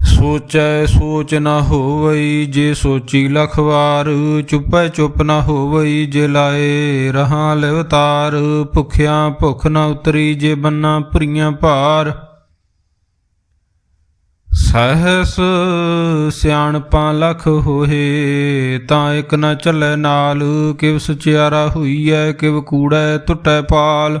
ਸੋਚੈ ਸੋਚ ਨਾ ਹੋਵਈ ਜੇ ਸੋਚੀ ਲਖਵਾਰ, ਚੁੱਪੈ ਚੁੱਪ ਨਾ ਹੋਵਈ ਜੇ ਲਾਏ ਰਹਾ ਲਿਵਤਾਰ, ਭੁਖਿਆ ਭੁਖ ਨਾ ਉਤਰੀ ਜੇ ਬੰਨਾ ਭਰੀਆਂ ਭਾਰ। ਸਹਸ ਸਿਆਣਪਾਂ ਲਖ ਹੋਏ ਤਾਂ ਇਕ ਨਾ ਚੱਲੇ ਨਾਲ, ਕਿਵ ਸਚਿਆਰਾ ਹੋਈਐ, ਕਿਵ ਕੂੜੈ ਟੁੱਟੈ ਪਾਲ।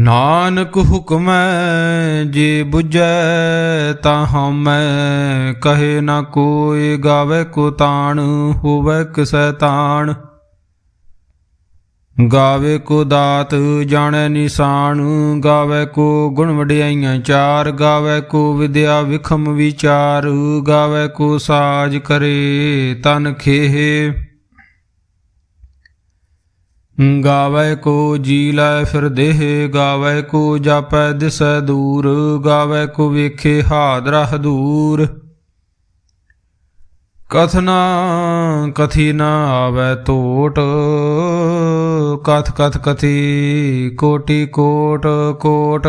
ਨਾਨਕ ਹੁਕਮੈ ਜੇ 부ਜੈ ਤਾ ਹਮੈ ਕਹੇ ਨਾ ਕੋਇ ਗਾਵੇ ਕੋ ਤਾਣ, ਹੋਵੇ ਕਿਸੈ ਤਾਣ। ਗਾਵੇ ਕੋ ਦਾਤ ਜਾਣੈ ਨਿਸ਼ਾਨ, ਗਾਵੇ ਕੋ ਗੁਣ ਵਡਿਆਈਆਂ ਚਾਰ, ਗਾਵੇ ਕੋ ਵਿਦਿਆ ਵਿਖਮ ਵਿਚਾਰ, ਗਾਵੇ ਕੋ ਸਾਜ ਕਰੇ ਤਨ ਖੇਹ। ਗਾਵੇ ਕੋ ਜੀ ਲੈ ਫਿਰ ਦੇਹ, ਗਾਵੇ ਕੋ ਜਾਪੈ ਦਿਸੈ ਦੂਰ, ਗਾਵੇ ਕੋ ਵੇਖੇ ਹਾਦਰਾ ਹਦੂਰ ਕਥਨਾ ਕਥੀ ਨਾ ਆਵੇ ਟੋਟ ਕਥ ਕਥ ਕਥੀ ਕੋਟੀ ਕੋਟ ਕੋਟ।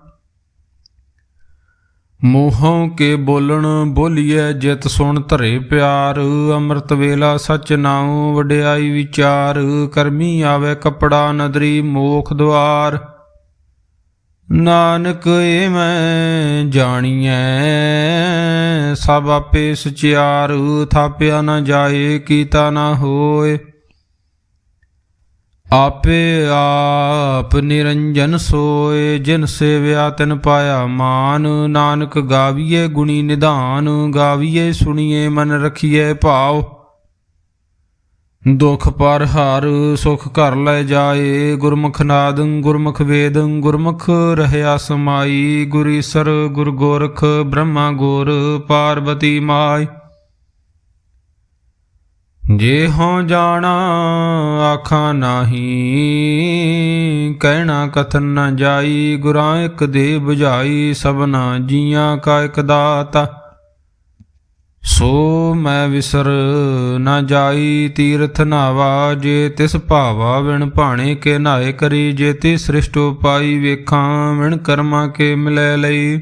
ਮੋਹੋਂ ਕੇ ਬੋਲਣ ਬੋਲੀਐ ਜਿਤ ਸੁਣ ਧਰੇ ਪਿਆਰ, ਅੰਮ੍ਰਿਤ ਵੇਲਾ ਸਚ ਨਾਉ ਵਡਿਆਈ ਵਿਚਾਰ, ਕਰਮੀ ਆਵੇ ਕਪੜਾ ਨਦਰੀ ਮੋਖ ਦੁਆਰ ਨਾਨਕ ਏ ਮੈਂ ਜਾਣੀਐ, ਸਭ ਆਪੇ ਸਚਿਆਰ, ਥਾਪਿਆ ਨਾ ਜਾਏ, ਕੀਤਾ ਨਾ ਹੋਏ। ਆਪੇ ਆਪ ਨਿਰੰਜਨ ਸੋਏ, ਜਿਨ ਸੇਵਿਆ ਤਿਨ ਪਾਇਆ ਮਾਨ। ਨਾਨਕ ਗਾਵੀਏ ਗੁਣੀ ਨਿਧਾਨ, ਗਾਵੀਏ ਸੁਣੀਏ ਮਨ ਰਖੀਏ ਭਾਵ। ਦੁਖ ਪਰ ਹਰ ਸੁਖ ਘਰ ਲੈ ਜਾਏ, ਗੁਰਮੁਖ ਨਾਦੰ, ਗੁਰਮੁਖ ਵੇਦੰ, ਗੁਰਮੁਖ ਰਹਿਆ ਸਮਾਈ। ਗੁਰੀਸਰ ਗੁਰ ਗੋਰਖ ਬ੍ਰਹਮਾ ਗੋਰ, ਪਾਰਬਤੀ ਮਾਈ। ਜੇ ਹੋ ਜਾਣਾ ਆਖਾਂ ਨਾਹੀ, ਕਹਿਣਾ ਕਥਨ ਨਾ ਜਾਈ, ਗੁਰਾਂ ਇੱਕ ਦੇ 부ਝਾਈ ਸਭਨਾ ਜੀਆਂ ਕਾ ਇੱਕ ਦਾਤਾ। ਸੋ ਮੈਂ ਵਿਸਰ ਨਾ ਜਾਈ, ਤੀਰਥ ਨਾਵਾ, ਜੇ ਤਿਸ ਭਾਵਾ ਵਿਣ ਭਾਣੇ ਕੇ ਨਾਏ ਕਰੀ, ਜੇ ਤੀ ਸ੍ਰਿਸ਼ਟੋ ਪਾਈ ਵੇਖਾਂ, ਵਿਣ ਕਰਮਾਂ ਕੇ ਮਿਲੈ ਲਈ।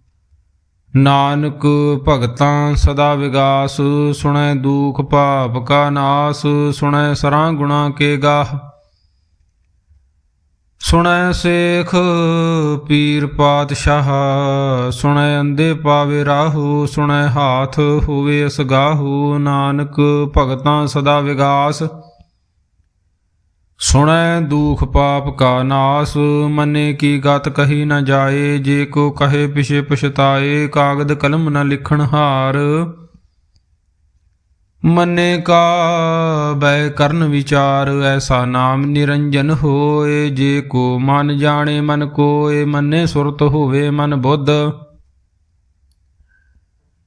ਨਾਨਕ ਭਗਤਾਂ ਸਦਾ ਵਿਗਾਸ, ਸੁਣੈ ਦੁਖ ਪਾਪ ਕਾ ਨਾਸ, ਸੁਣੈ ਸਰਾਂ ਗੁਣਾ ਕੇ ਗਾਹ। ਸੁਣੈ ਸੇਖ ਪੀਰ ਪਾਤਸ਼ਾਹ, ਸੁਣੈ ਅੰਦੇ ਪਾਵੇ ਰਾਹੂ, ਸੁਣੈ ਹਾਥ ਹੋਵੇ ਅਸਗਾਹੂ। ਨਾਨਕ ਭਗਤਾਂ ਸਦਾ ਵਿਗਾਸ ਸੁਣੈ ਦੁਖ ਪਾਪ ਕਾ ਨਾਸ, ਮੰਨੇ ਕੀ ਗਤ ਕਹੀ ਨ ਜਾਏ, ਜੇ ਕੋ ਕਹੇ ਪਿਛੇ ਪਛਤਾਏ, ਕਾਗਦ ਕਲਮ ਨ ਲਿਖਣ ਹਾਰ। ਮੰਨੇ ਕਾ ਬੈ ਕਰਨ ਵਿਚਾਰ, ਐਸਾ ਨਾਮ ਨਿਰੰਜਨ ਹੋਏ, ਜੇ ਕੋ ਮਨ ਜਾਣੇ ਮਨ ਕੋਏ, ਮੰਨੇ ਸੁਰਤ ਹੋਵੇ ਮਨ ਬੁੱਧ।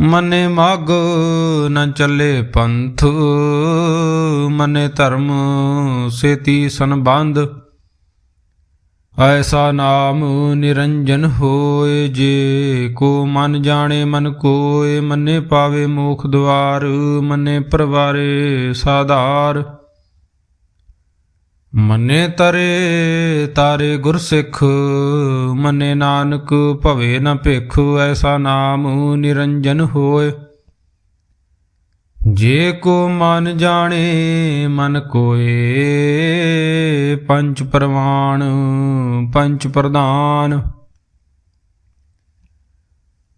ਮਨੇ ਮਗ ਨ ਚੱਲੇ ਪੰਥ, ਮਨੇ ਧਰਮ ਸੇਤੀ ਸੰਬੰਧ। ਐਸਾ ਨਾਮ ਨਿਰੰਜਨ ਹੋਏ, ਜੇ ਕੋ ਮਨ ਜਾਣੇ ਮਨ ਕੋਏ, ਮੰਨੇ ਪਾਵੇ ਮੋਖ ਦਵਾਰ ਮੰਨੇ ਪਰਵਾਰੇ ਸਾਧਾਰ। ਮੰਨੇ ਤਰੇ, ਤਾਰੇ ਗੁਰਸਿੱਖ, ਮੰਨੇ ਨਾਨਕ ਭਵੇ ਨ ਭਿਖ, ਐਸਾ ਨਾਮ ਨਿਰੰਜਨ ਹੋਏ। ਜੇ ਕੋ ਮਨ ਜਾਣੇ, ਮਨ ਕੋਏ, ਪੰਚ ਪ੍ਰਵਾਨ, ਪੰਚ ਪ੍ਰਧਾਨ।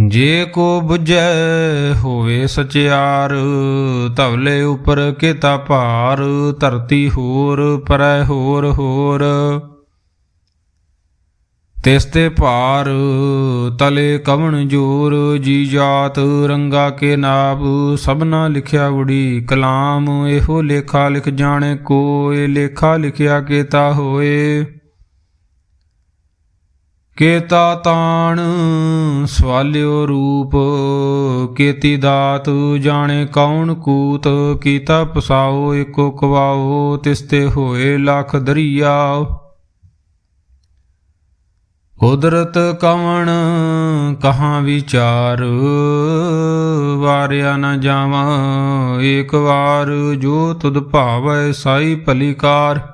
ਜੇ ਕੋ 부ਜੈ ਹੋਵੇ ਸਚਿਆਰ, ਧਵਲੇ ਉਪਰ ਕਿਤਾ ਭਾਰ, ਧਰਤੀ ਹੋਰ ਪਰੈ ਹੋਰ ਹੋਰ। ਤਿਸ ਤੇ ਭਾਰ ਤਲੇ ਕਵਣ ਜੋਰ, ਜੀ ਜਾਤ ਰੰਗਾ ਕੇ ਨਾਪ, ਸਭਨਾ ਲਿਖਿਆ ਉੜੀ ਕਲਾਮ, ਇਹੋ ਲੇਖਾ ਲਿਖ ਜਾਣੇ ਕੋਏ, ਲੇਖਾ ਲਿਖਿਆ ਕੀਤਾ ਹੋਏ। ਕੇਤਾ ਤਾਣ ਸਵਾਲਿਓ ਰੂਪ, ਕੇਤੀ ਦਾਤ ਜਾਣੇ ਕੌਣ ਕੂਤ, ਕੀਤਾ ਪਸਾਓ ਏਕੋ ਕਵਾਓ, ਤਿਸ ਤੇ ਹੋਏ ਲੱਖ ਦਰਿਆ ਕੁਦਰਤ ਕਵਣ ਕਹਾਂ ਵਿਚਾਰ, ਵਾਰਿਆ ਨਾ ਜਾਵਾਂ ਏਕ ਵਾਰ, ਜੋ ਤੁਧ ਭਾਵੈ ਸਾਈ ਭਲੀਕਾਰ।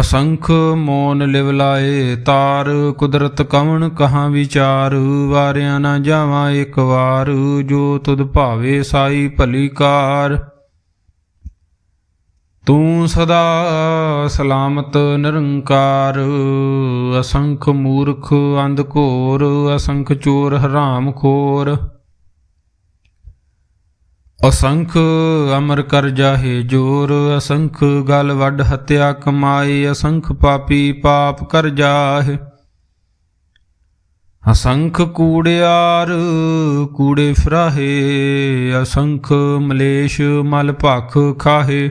ਅਸੰਖ ਮੋਨ ਲਿਵ ਲਾਏ, ਤਾਰ ਕੁਦਰਤ ਕਵਣ ਕਹਾਂ ਵਿਚਾਰ? ਵਾਰਿਆ ਨਾ ਜਾਵਾਂ ਇੱਕ ਵਾਰ, ਜੋ ਤੁਧ ਭਾਵੇ ਸਾਈ ਭਲੀ ਕਾਰ। ਤੂੰ ਸਦਾ ਸਲਾਮਤ ਨਿਰੰਕਾਰ, ਅਸੰਖ ਮੂਰਖ ਅੰਧ ਘੋਰ, ਅਸੰਖ ਚੋਰ ਹਰਾਮ ਖੋਰ। ਅਸੰਖ ਅਮਰ ਕਰ ਜਾਹੇ ਜੋਰ, ਅਸੰਖ ਗਲ ਵੱਡ ਹਤਿਆ ਕਮਾਏ, ਅਸੰਖ ਪਾਪੀ ਪਾਪ ਕਰ ਜਾਹੇ। ਅਸੰਖ ਕੂੜਿਆਰ ਕੂੜੇ ਫਰਾਹੇ, ਅਸੰਖ ਮਲੇਸ਼ ਮਲ ਭਖ ਖਾਹੇ।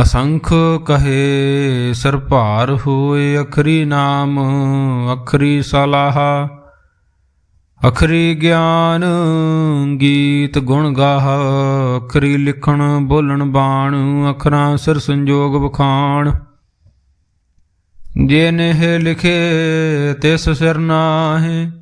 ਅਸੰਖ ਕਹੇ ਸਰ ਭਾਰ ਹੋਏ ਅਖਰੀ ਨਾਮ, ਅਖਰੀ ਸਲਾਹ। ਅਖਰੀ ਗਿਆਨ ਗੀਤ ਗੁਣ ਗਾਹ, ਅਖਰੀ ਲਿਖਣ ਬੋਲਣ ਬਾਣ, ਅਖਰਾਂ ਸਿਰ ਸੰਜੋਗ ਬਖਾਣ ਜੇ ਨਹਿ ਲਿਖੇ ਤਿਸ ਸਿਰ ਨਾਹੇ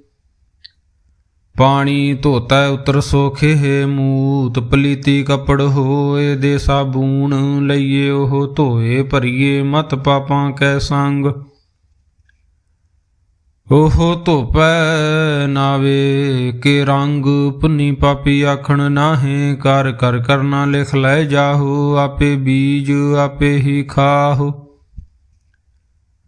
ਪਾਣੀ ਧੋਤਾ ਉਤਰ ਸੋਖੇ ਮੂਤ, ਪਲੀਤੀ ਕਪੜ ਹੋਏ ਦੇ ਸਾਬੂਨ, ਲਈਏ ਉਹ ਧੋਏ, ਭਰੀਏ ਮਤ ਪਾਪਾਂ ਕੈ ਸੰਗ। ਉਹ ਧੋਪੈ ਨਾਵੇ ਕੇ ਰੰਗ, ਪੁੰਨੀ ਪਾਪੀ ਆਖਣ ਨਾਹੇ, ਕਰ ਕਰ ਕਰਨਾ ਲਿਖ ਲੈ ਜਾਹੋ, ਆਪੇ ਬੀਜ ਆਪੇ ਹੀ ਖਾਹੋ।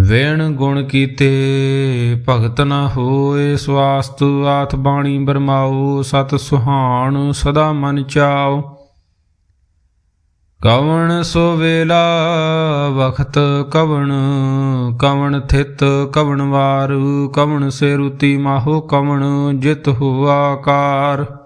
ਵੇਣ ਗੁਣ ਕੀਤੇ, ਭਗਤ ਨਾ ਹੋਏ ਸਵਾਸਤ ਆਥ ਬਾਣੀ ਬਰਮਾਉ ਸਤ ਸੁਹਾਣ ਸਦਾ ਮਨ ਚਾਉ ਕਵਣ ਸੋ ਵੇਲਾ, ਵਖਤ ਕਵਣ ਕਵਣ ਥਿਤ ਕਵਣ ਵਾਰ, ਕਵਣ ਸੇ ਰੁਤੀ ਮਾਹੋ ਕਵਣ, ਜਿਤ ਹੁਆ ਆਕਾਰ।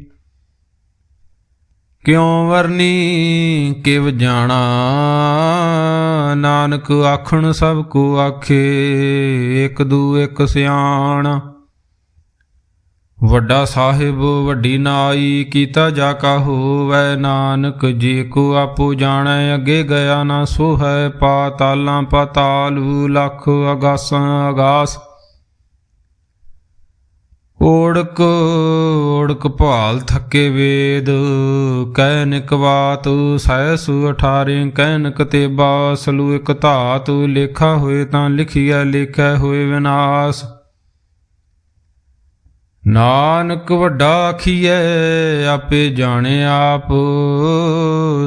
ਕਿਉ ਵਰਨੀ? ਕਿਵ ਜਾਣਾ? ਨਾਨਕ ਆਖਣ ਸਭ ਕੋ ਆਖੇ, ਇਕ ਦੂ ਇਕ ਸਿਆਣ। ਵੱਡਾ ਸਾਹਿਬ, ਵੱਡੀ ਨਾਈ, ਕੀਤਾ ਜਾ ਕਾ ਹੋਵੈ ਨਾਨਕ, ਜੇ ਕੋ ਆਪੋ ਜਾਣੈ, ਅੱਗੇ ਗਿਆ ਨਾ ਸੋ ਹੈ ਪਾਤਾਲਾਂ ਪਾਤਾਲੂ ਲੱਖ ਅਗਾਸਾਂ ਅਗਾਸ। ਓੜਕ ਓੜਕ ਭਾਲ ਥੱਕੇ ਵੇਦ ਕਹਿ ਨਿਕਵਾਤ ਸੈਸ ਅਠਾਰੇ ਕਹਿਨਕ ਤੇ ਬਾਸਲੂ ਇਕ ਧਾਤ, ਲੇਖਾ ਹੋਏ ਤਾਂ ਲਿਖਿਆ ਲੇਖੈ ਹੋਏ ਵਿਨਾਸ਼। ਨਾਨਕ ਵੱਡਾ ਆਖੀਐ, ਆਪੇ ਜਾਣੇ ਆਪ,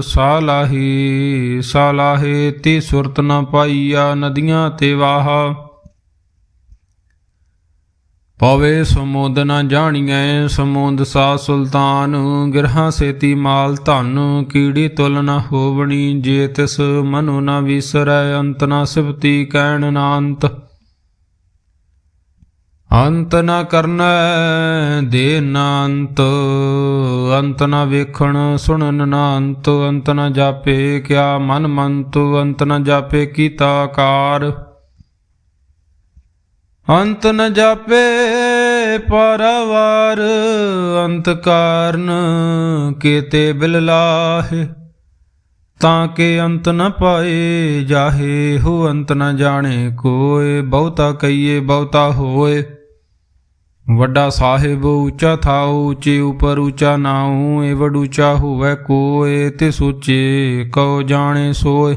ਸਾਲਾਹੀ, ਸਾਲਾਹੇ ਤੇ ਸੁਰਤ ਨਾ ਪਾਈਆ, ਨਦੀਆਂ ਤੇ ਵਾਹ। ਹੋਵੇ ਸਮੁੰਦ ਨਾ ਜਾਣੀਐ, ਸਮੁੰਦ ਸਾ ਸੁਲਤਾਨ। ਗਿਰਹਾ ਸੇਤੀ ਮਾਲ ਧਨ, ਕੀੜੀ ਤੁਲ ਨਾ ਹੋਵਣੀ, ਜੇ ਤਿਸ ਮਨੁ ਨਾ ਵਿਸਰੈ, ਅੰਤ ਨਾ ਸਿਵਤੀ ਕਹਿਣ ਨਾ ਅੰਤ ਅੰਤ ਨਾ ਕਰਨਾ ਦੇ ਨਾ ਅੰਤ ਨਾ ਵੇਖਣ ਸੁਣਨ ਨਾ ਅੰਤ ਅੰਤ ਨ ਜਾਪੇ ਕਿਆ ਮਨ ਮੰਤ, ਅੰਤ ਨਾ ਜਾਪੇ ਕੀਤਾ ਕਾਰ। ਅੰਤ ਨ ਜਾਪੇ ਪਰਵਾਰ, ਅੰਤ ਕਾਰਨ ਕੀਤੇ ਬਿਲ ਲਾਹੇ। ਤਾਂ ਕਿ ਅੰਤ ਨ ਪਾਏ ਜਾਹੇ, ਹੋ ਅੰਤ ਨ ਜਾਣੇ ਕੋਏ, ਬਹੁਤਾ ਕਈਏ ਬਹੁਤਾ ਹੋਏ। ਵੱਡਾ ਸਾਹਿਬ ਉੱਚਾ ਥਾਉ, ਉੱਚੇ ਉਪਰ ਉੱਚਾ ਨਾਉ ਏ ਵਡ ਉੱਚਾ ਹੋਵੇ ਕੋਏ, ਤੇ ਸੋਚੇ ਕਉ ਜਾਣੇ ਸੋਏ।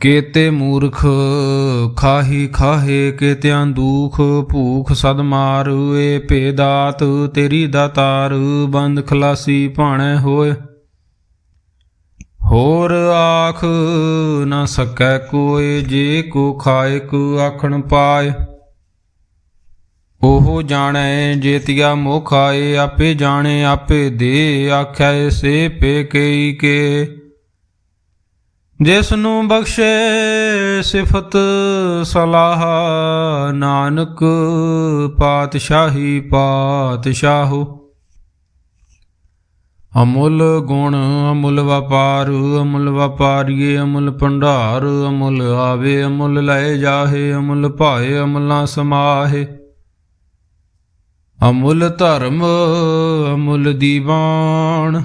ਕੀਤੇ ਮੂਰਖ ਖਾਹੀ ਖਾਹੇ ਕੀਤਿਆਂ ਦੂਖ, ਭੂਖ ਸਦ ਮਾਰ, ਏ ਭੇਦਾਤ ਤੇਰੀ ਦਾਤਾਰ, ਬੰਦ ਖਲਾਸੀ ਭਾਣੈ ਹੋਏ। ਹੋਰ ਆਖ ਨਾ ਸਕੈ ਕੋਏ, ਜੇ ਕੋ ਖਾਏ ਕੋ ਆਖਣ ਪਾਏ। ਉਹ ਜਾਣੈ ਜੇਤੀਆ ਮੋਖ ਆਏ ਆਪੇ ਜਾਣੇ ਆਪੇ ਦੇ, ਆਖੈ ਸੇ ਪੇ ਕਈ ਕੇ। ਜਿਸ ਨੂੰ ਬਖਸ਼ੇ ਸਿਫਤ ਸਲਾਹ, ਨਾਨਕ ਪਾਤਸ਼ਾਹੀ ਪਾਤਸ਼ਾਹੋ। ਅਮੁੱਲ ਗੁਣ ਅਮੁੱਲ ਵਪਾਰ, ਅਮੁੱਲ ਵਪਾਰੀਏ ਅਮੁੱਲ ਭੰਡਾਰ, ਅਮੁੱਲ ਆਵੇ ਅਮੁੱਲ ਲਏ ਜਾਹੇ, ਅਮੁੱਲ ਭਾਏ ਅਮੁੱਲਾ ਸਮਾਹੇ। ਅਮੁੱਲ ਧਰਮ ਅਮੁੱਲ ਦੀਵਾਨ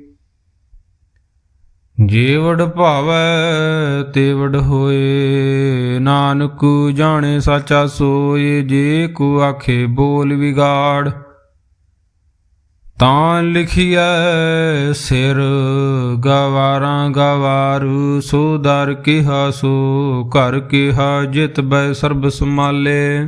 ਜੀਵੜ ਭਾਵੈ ਤੇ ਵਡ ਹੋਏ, ਨਾਨਕ ਜਾਣੇ ਸਾਚਾ ਸੋਏ, ਜੇ ਕੋ ਆਖੇ ਬੋਲ ਵਿਗਾੜ। ਤਾਂ ਲਿਖਿਐ ਸਿਰ, ਗਵਾਰਾਂ ਗਵਾਰੂ, ਸੋ ਦਰ ਕਿਹਾ ਸੋ, ਘਰ ਕਿਹਾ ਜਿਤ ਬੈ ਸਰਬ ਸਮਾਲੇ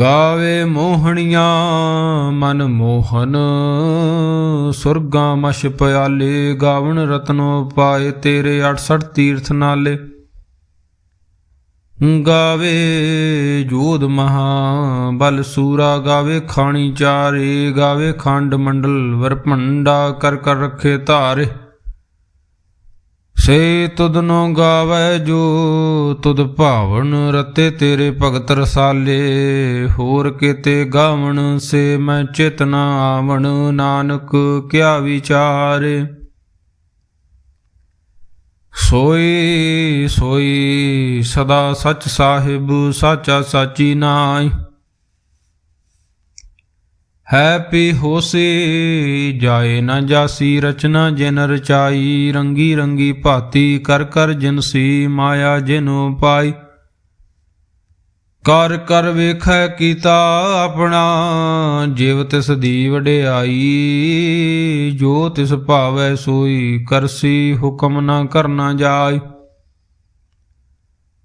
ਗਾਵੇ ਮੋਹਣੀਆਂ ਮਨ ਮੋਹਨ, ਸੁਰਗਾ ਮਸ਼ ਪਿਆਲੇ, ਗਾਵਣ ਰਤਨੋ ਪਾਏ ਤੇਰੇ 68 ਤੀਰਥ ਨਾਲੇ। ਗਾਵੇ ਜੋਧ ਮਹਾ ਬਲ ਸੂਰਾ, ਗਾਵੇ ਖਾਣੀ ਚਾਰੇ, ਗਾਵੇ ਖੰਡ ਮੰਡਲ ਵਰਪੰਡਾ ਕਰ ਕਰ ਰੱਖੇ ਧਾਰੇ। ਸੇ ਤੁਧਨੋ ਗਾਵੈ ਜੋ ਤੁਧ ਭਾਵਨ ਰਤੇ ਤੇਰੇ ਭਗਤ ਰਸਾਲੇ। ਹੋਰ ਕਿਤੇ ਗਾਵਣ ਸੇ ਮੈਂ ਚਿਤਨਾ ਆਵਣ, ਨਾਨਕ ਕਿਆ ਵਿਚਾਰੇ। ਸੋਈ ਸੋਈ ਸਦਾ ਸਚ ਸਾਹਿਬ, ਸਾਚਾ ਸਾਚੀ ਨਾਈ ਹੈ ਪੀ ਹੋਸੀ ਜਾਏ ਨਾ ਜਾਸੀ, ਰਚਨਾ ਜਿਨ ਰਚਾਈ, ਰੰਗੀ ਰੰਗੀ ਭਾਤੀ, ਕਰ ਕਰ ਜਿਨਸੀ ਮਾਇਆ ਜਿਨੋ ਪਾਈ। ਕਰ ਕਰ ਵੇਖੈ ਕੀਤਾ ਆਪਣਾ, ਜਿਵ ਤਿਸ ਦੀ ਵਡਿਆਈ, ਜੋ ਤਿਸ ਭਾਵੈ ਸੋਈ ਕਰਸੀ ਹੁਕਮ ਨਾ ਕਰਨਾ ਜਾਏ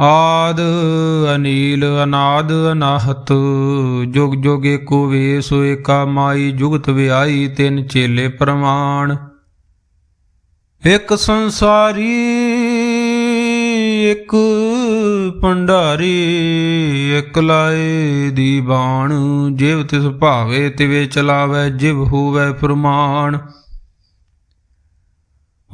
ਆਦ ਅਨੀਲ ਅਨਾਦ ਅਨਾਹਤ, ਜੁਗ ਜੁਗ ਏਕੋ ਵੇਸ, ਏਕਾ ਮਾਈ ਜੁਗਤ ਵਿਆਈ, ਤਿੰਨ ਚੇਲੇ ਪ੍ਰਮਾਣ। ਇੱਕ ਸੰਸਾਰੀ, ਇੱਕ ਭੰਡਾਰੀ, ਇਕ ਲਾਏ ਦੀ ਬਾਣ। ਜਿਵ ਤਿਸ ਭਾਵੇ, ਤਿਵੇ ਚਲਾਵੇ, ਜਿਵ ਹੋਵੇ ਫਰਮਾਨ।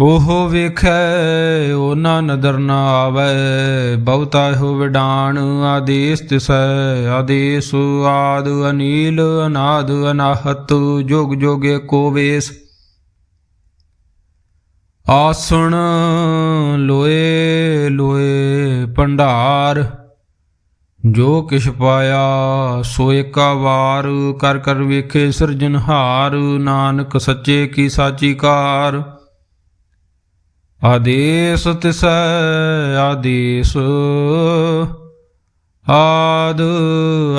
ਉਹ ਵੇਖੈ, ਉਹਨਾਂ ਨਦਰ ਨਾ ਆਵੇ, ਬਹੁਤਾ ਹੋ ਵਿਡਾਣ, ਆਦੇਸ ਤਿਸੈ ਆਦੇਸ ਆਦ ਅਨੀਲ, ਅਨਾਦ ਅਨਾਹਤ, ਜੋਗ ਜੋਗੇ ਕੋ ਵੇਸ। ਆਸਣ ਲੋਏ ਲੋਏ ਭੰਡਾਰ, ਜੋ ਕਿਛ ਪਾਇਆ, ਸੋ ਏਕਾ ਵਾਰ, ਕਰ ਕਰ ਵੇਖੇ ਸਿਰਜਨਹਾਰ ਨਾਨਕ ਸੱਚੇ ਕੀ ਸਾਚੀ ਕਾਰ। ਆਦੇਸ ਤਿਸੈ ਆਦੇਸ, ਆਦ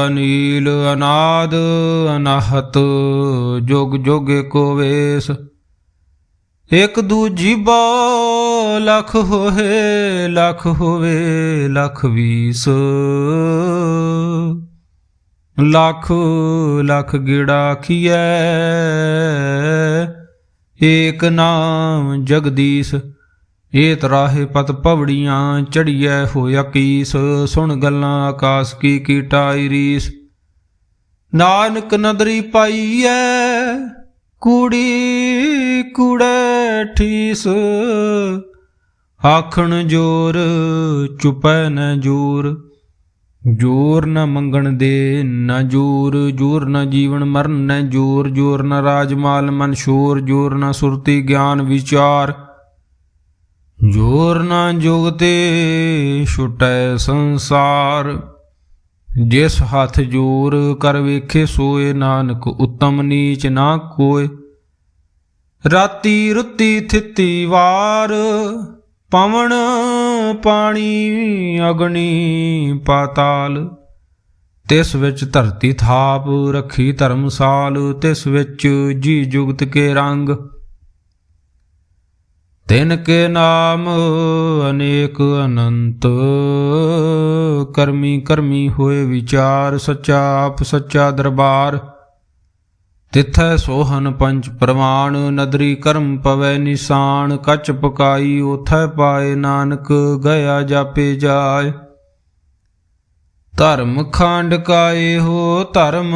ਅਨੀਲ ਅਨਾਦ ਅਨਾਹਤ, ਜੁਗ ਜੁਗ ਏਕੋ ਵੇਸ। ਇਕ ਦੂਜੀ ਬਾ ਲਖ ਹੋਏ ਲਖ ਹੋਵੇ, ਲਖ ਵੀਸ। ਲੱਖ, ਲਖ ਗਿੜਾ ਖੀਐ ਏਕ ਨਾਮ ਜਗਦੀਸ਼। ਏ ਤਰਾਹੇ ਪਤ ਪਵੜੀਆਂ ਚੜੀਐ ਹੋਇਆ ਕੀਸ, ਸੁਣ ਗੱਲਾਂ ਆਕਾਸ ਕੀ ਕੀਟਾਈ ਰੀਸ। ਨਾਨਕ ਨਦਰੀ ਪਾਈਐ, ਕੁੜੀ ਕੁੜੇ ਠੀਸ। ਆਖਣ ਜੋਰ ਚੁਪੈ ਨ ਜੂਰ, ਜੋਰ ਨ ਮੰਗਣ ਦੇ ਨ ਜ਼ੋਰ ਜ਼ੋਰ ਨ ਜੀਵਨ ਮਰਨ ਨ ਜ਼ੋਰ ਜ਼ੋਰ ਨ ਰਾਜਮਾਲ ਮਨ ਸ਼ੂਰ ਜ਼ੋਰ ਨ ਸੁਰਤੀ ਗਿਆਨ ਵਿਚਾਰ। ਜੋਰ ਨਾ ਜੁਗਤੇ ਛੁਟੈ ਸੰਸਾਰ। ਜਿਸ ਹੱਥ ਜੋਰ ਕਰ ਵੇਖੇ ਸੋਏ ਨਾਨਕ, ਉਤਮ ਨੀਚ ਨਾ ਕੋਏ। ਰਾਤੀ ਰੁੱਤੀ ਥਿੱਤੀ ਵਾਰ, ਪਵਨ ਪਾਣੀ ਅਗਨੀ ਪਾਤਾਲ। ਤਿਸ ਵਿੱਚ ਧਰਤੀ ਥਾਪ ਰੱਖੀ ਧਰਮਸਾਲ, ਤਿਸ ਵਿੱਚ ਜੀ ਜੁਗਤ ਕੇ ਰੰਗ। ਤਿਨ ਕੇ ਨਾਮ ਅਨੇਕ ਅਨੰਤ, ਕਰਮੀ ਕਰਮੀ ਹੋਏ ਵਿਚਾਰ, ਸੱਚਾ ਆਪ ਸੱਚਾ ਦਰਬਾਰ। ਤਿਥੈ ਸੋਹਨ ਪੰਚ ਪ੍ਰਮਾਣ, ਨਦਰੀ ਕਰਮ ਪਵੈ ਨਿਸ਼ਾਨ, ਕਚ ਪਕਾਈ ਉਥੈ ਪਾਏ ਨਾਨਕ ਗਿਆ ਜਾਪੇ ਜਾਏ। ਧਰਮ ਖੰਡ ਕਾਏ ਹੋ ਧਰਮ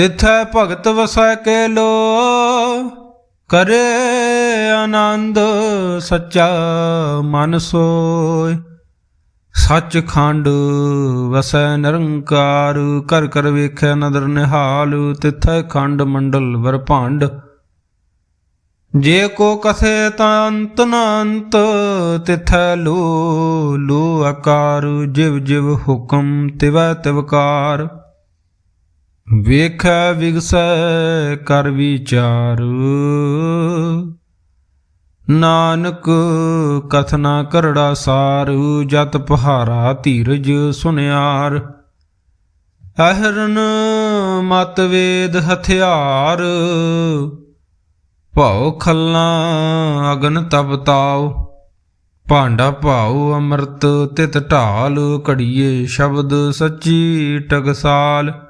ਤਿਥੈ ਭਗਤ ਵਸੈ ਕੇ ਲੋ ਕਰੇ ਆਨੰਦ ਸੱਚਾ ਮਨ ਸੋਏ। ਸੱਚ ਖੰਡ ਵਸੈ ਨਿਰੰਕਾਰ ਕਰ ਕਰ ਵੇਖੈ ਨਦਰ ਨਿਹਾਲ, ਤਿਥੈ ਖੰਡ ਮੰਡਲ ਵਰਭੰਡ ਜੇ ਕੋ ਕਥੇ ਤਾਂ ਅੰਤ ਨ ਅੰਤ, ਤਿਥੈ ਲੋ ਲੋ ਆਕਾਰ ਜਿਵ ਜਿਵ ਹੁਕਮ ਤਿਵੈ ਤਿਵਕਾਰ। ਵੇਖੈ ਵਿਗਸੈ ਕਰ ਵਿਚਾਰ। ਨਾਨਕ ਕਥਨਾ ਕਰੜਾ ਸਾਰ, ਜਤ ਪਹਾਰਾ ਧੀਰਜ ਸੁਨਿਆਰ। ਅਹਰਨ ਮਤ ਵੇਦ ਹਥਿਆਰ। ਭਾਉ ਖੱਲਾ ਅਗਨ ਤਪ ਭਾਂਡਾ ਭਾਉ ਅੰਮ੍ਰਿਤ ਤਿਤ ਢਾਲ, ਘੜੀਏ ਸ਼ਬਦ ਸੱਚੀ ਟਗਸਾਲ।